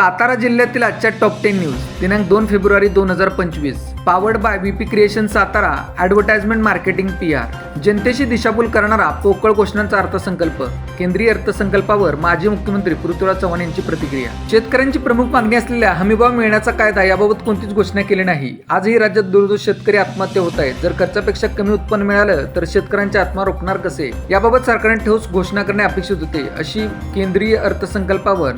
सातारा जिल्ह्यातील आजच्या top ten news दिनांक दोन फेब्रुवारी दोन हजार पंचवीस. Powered by BP creation Satara advertisement marketing P R जनतेशी दिशाभूल करणारा पोकळ घोषणांचा अर्थसंकल्प. केंद्रीय अर्थसंकल्पावर माजी मुख्यमंत्री पृथ्वीराज चव्हाण यांची प्रतिक्रिया. शेतकऱ्यांची प्रमुख मागणी असलेल्या हमीभाव मिळण्याचा कायदा याबाबत कोणतीच घोषणा केली नाही. आजही राज्यात दूरदूर शेतकरी आत्महत्या होत आहेत. जर खर्चापेक्षा कमी उत्पन्न मिळालं तर शेतकऱ्यांच्या आत्मा रोखणार कसे? याबाबत सरकारने ठोस घोषणा करणे अपेक्षित होते अशी केंद्रीय अर्थसंकल्पावर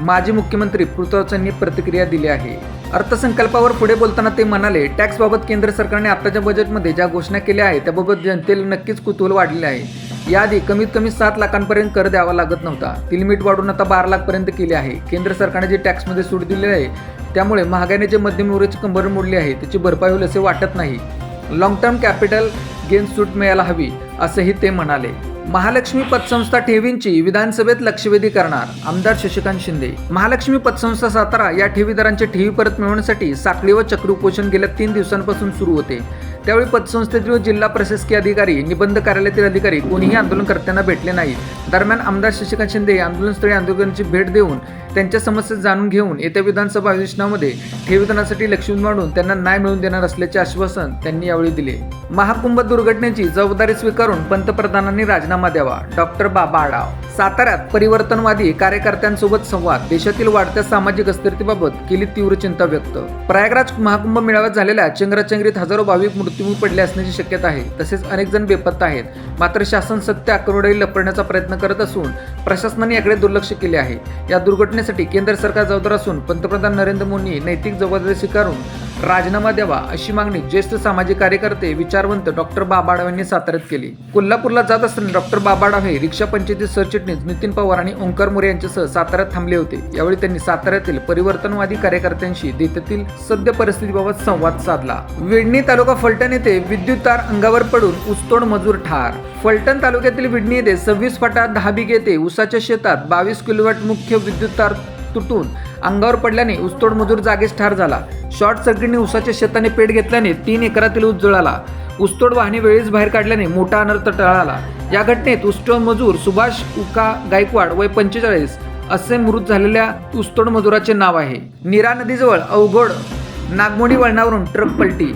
माजी मुख्यमंत्री पृथ्वीराज प्रतिक्रिया दिली आहे. अर्थसंकल्पावर पुढे बोलताना ते म्हणाले टॅक्सबाबत केंद्र सरकारने आताच्या बजेटमध्ये ज्या घोषणा केल्या आहेत त्याबाबत जनतेला नक्कीच कुतूहल वाढले आहे. याआधी कमीत कमी सात लाखांपर्यंत कर द्यावा लागत नव्हता. ती लिमिट वाढून आता बारा लाखपर्यंत केली आहे. केंद्र सरकारने जे टॅक्समध्ये सूट दिली आहे त्यामुळे महागाईने जे मध्यमवर्गीची कंबर मोडली आहे त्याची भरपाई होईल असे वाटत नाही. लॉंग टर्म कॅपिटल गेन सूट मिळायला हवी असंही ते म्हणाले. महालक्ष्मी पतसंस्था ठेवींची विधानसभेत लक्षवेधी करणार. आमदार शशिकांत शिंदे. महालक्ष्मी पतसंस्था सातारा या ठेवीदारांची ठेवी परत मिळवण्यासाठी साखळी व चक्र उपोषण गेल्या तीन दिवसांपासून सुरू होते. त्यावेळी पतसंस्थेतील जिल्हा प्रशासकीय अधिकारी निबंध कार्यालयातील अधिकारी कोणीही आंदोलनकर्त्यांना भेटले नाहीत. दरम्यान आमदार शशिकांत शिंदे आंदोलनस्थळी आंदोलकांची भेट देऊन त्यांच्या समस्या जाणून घेऊन येत्या विधानसभा अधिवेशनामध्ये ठेवीदारांसाठी लक्ष्मी मांडून त्यांना न्याय मिळवून देणार असल्याचे आश्वासन त्यांनी यावेळी दिले. महाकुंभ दुर्घटनेची जबाबदारी स्वीकारून पंतप्रधानांनी राजीनामा द्यावा. डॉक्टर बाबा आडाव साताऱ्यात परिवर्तनवादी कार्यकर्त्यांसोबत संवाद. देशातील वाढत्या सामाजिक अस्थिरतेबाबत केली तीव्र चिंता व्यक्त. प्रयागराज महाकुंभ मेळाव्यात झालेल्या चंगराचंगरीत हजारो भाविक मृत्यूमुखी पडले असण्याची शक्यता आहे. तसेच अनेक जण बेपत्ता आहेत. मात्र शासन सत्य आकरोडही लपवण्याचा प्रयत्न करत असून प्रशासनाने याकडे दुर्लक्ष केले आहे. या दुर्घटनेसाठी केंद्र सरकार जबाबदार असून पंतप्रधान नरेंद्र मोदी नैतिक जबाबदारी स्वीकारून राजीनामा द्यावा अशी मागणी ज्येष्ठ सामाजिक कार्यकर्ते विचारवंत डॉक्टर बाबाडाव यांनी साताऱ्यात केली. कोल्हापूरला जात असताना डॉक्टर बाबाडाव हे रिक्षा पंचायती सरचिटणीस नितीन पवार आणि ओंकार मोरे यांच्यासह साताऱ्यात थांबले होते. यावेळी त्यांनी साताऱ्यातील परिवर्तनवादी कार्यकर्त्यांशी देशातील सद्य परिस्थितीबाबत संवाद साधला. विडणी तालुका फलटण येथे विद्युत तार अंगावर पडून ऊसतोड मजूर ठार. फलटण तालुक्यातील विडणी येथे सव्वीस फटा दहा बिघे येथे ऊसाच्या शेतात बावीस किलोवॅट मुख्य विद्युत तार तुटून अंगावर पडल्याने ऊसतोड मजूर जागेच ठार झाला. शॉर्ट सर्किटने उसाच्या शेताने पेट घेतल्याने तीन एकरातील ऊस जळाला. ऊसतोड वाहने वेळीच बाहेर काढल्याने मोठा अनर्थ टळाला. या घटनेत ऊसतोड मजूर सुभाष उका गायकवाड वय पंचेचाळीस असे मृत झालेल्या ऊसतोड मजुराचे नाव आहे. नीरा नदीजवळ अवघड नागमोडी वळणावरून ट्रक पलटी.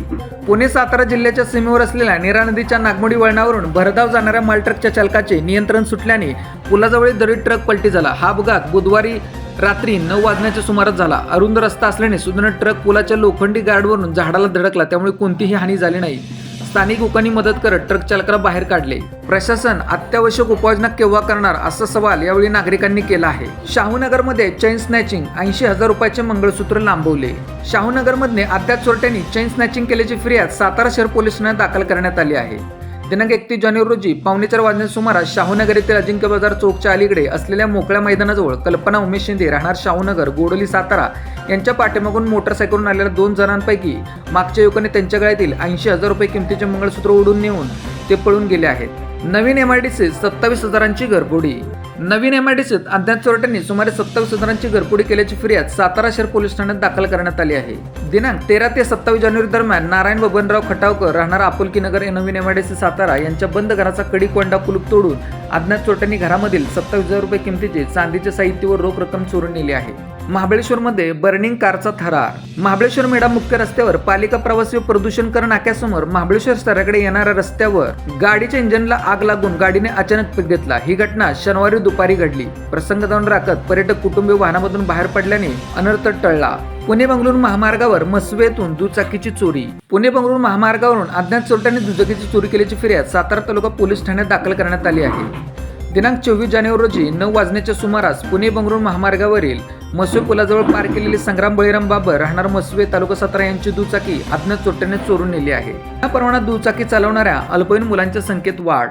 पुणे सातारा जिल्ह्याच्या सीमेवर असलेल्या नीरा नदीच्या नागमोडी वळणावरून भरधाव जाणाऱ्या मालट्रकच्या चालकाचे नियंत्रण सुटल्याने पुलाजवळील दरीत ट्रक पलटी झाला. हा अपघात बुधवारी रात्री नऊ वाजण्याच्या सुमारास झाला. अरुंद रस्ता असल्याने सुधारण ट्रक पुलाच्या लोखंडी गार्डवरून झाडाला धडकला त्यामुळे कोणतीही हानी झाली नाही. स्थानिक लोकांनी मदत करत ट्रक चालकाला बाहेर काढले. प्रशासन अत्यावश्यक उपाययोजना केव्हा करणार असा सवाल यावेळी नागरिकांनी केला आहे. शाहूनगरमध्ये चैन स्नॅचिंग ऐंशी हजार रुपयाचे मंगळसूत्र लांबवले. शाहूनगरमध्ये अज्ञात चोरट्यांनी चैन स्नॅचिंग केल्याची फिर्याद सातारा शहर पोलीस ठाण्यात दाखल करण्यात आली आहे. दिनांक एकतीस जानेवारी रोजी पावणे चार वाजण्याच्या सुमारास शाहूनगर येथील अजिंक्य बाजार चौकच्या अलीकडे असलेल्या मोकळ्या मैदानाजवळ कल्पना उमेश शिंदे राहणार शाहूनगर गोडोली सातारा यांच्या पाठीमागून मोटरसायकलवरून आलेल्या दोन जणांपैकी मागच्या युवकाने त्यांच्या गळ्यातील ऐंशी हजार रुपये किमतीचे मंगळसूत्र ओढून नेऊन ते पळून गेले आहेत. नवीन एमआयडीसीत सत्तावीस हजारांची घरबोडी नवीन एमआयडीसीत अज्ञात चोरट्यांनी सुमारे सत्तावीस हजारांची घरफोडी केल्याची फिर्याद सातारा शहर पोलीस ठाण्यात दाखल करण्यात आली आहे. दिनांक तेरा ते सत्तावीस जानेवारी दरम्यान नारायण बबनराव खटावकर राहणारा आपुलकी नगर या नवीन एमआयडीसी सातारा यांच्या बंद घराचा कडी कोंडा कुलूप तोडून अज्ञात चोरट्यांनी घरामधील सत्तावीस हजार रुपये किमतीचे चांदीचे साहित्य व रोख रक्कम चोरून नेली आहे. महाबळेश्वरमध्ये बर्निंग कारचा थरार. महाबळेश्वर मेडा मुख्य रस्त्यावर पालिका प्रवासी व प्रदूषण कर नाक्यासमोर महाबळेश्वर स्तराकडे येणाऱ्या रस्त्यावर गाडीच्या इंजिनला आग लागून गाडीने अचानक पीक घेतला. ही घटना शनिवारी दुपारी घडली. प्रसंग जाऊन राखत पर्यटक कुटुंबीय वाहनामधून बाहेर पडल्याने अनर्थ टळला. पुणे बंगळूर महामार्गावर मसवेतून दुचाकीची चोरी. पुणे बंगळूर महामार्गावरून अज्ञात चोरट्याने दुचाकीची चोरी केल्याची फिर्याद सातारा तालुका पोलीस ठाण्यात दाखल करण्यात आली आहे. दिनांक चोवीस जानेवारी रोजी नऊ वाजण्याच्या सुमारास पुणे बंगळुरू महामार्गावरील मसवे पुलाजवळ पार केलेली संग्राम बळीराम बाबर राहणार मसवे तालुका सतरा यांची दुचाकी अज्ञात चोरट्याने चोरून नेली आहे. या प्रमाणात दुचाकी चालवणाऱ्या अल्पवयीन मुलांच्या संख्येत वाढ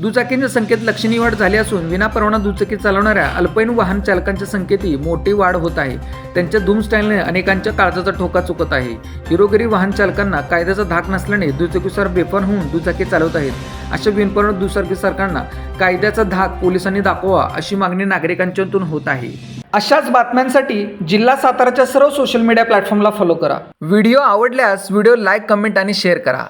दुचाकींच्या संख्येत लक्षणीय वाढ झाली असून विनापरवाना दुचाकी चालवणाऱ्या अल्पवयीन वाहन चालकांच्या संख्येतही मोठी वाढ होत आहे. त्यांच्या धूम स्टाईलने अनेकांच्या काळजाचा ठोका चुकत आहे. हिरोगिरी वाहन चालकांना कायद्याचा धाक नसल्याने दुचाकीसर बेफान होऊन दुचाकी चालवत आहेत. अशा बिनपरवाना दुचाकी सरकारना कायद्याचा धाक पोलिसांनी दाखवा अशी मागणी नागरिकांच्यातून होत आहे. अशाच बातम्यांसाठी जिल्हा साताराच्या सर्व सोशल मीडिया प्लॅटफॉर्मला फॉलो करा. व्हिडिओ आवडल्यास व्हिडिओ लाईक कमेंट आणि शेअर करा.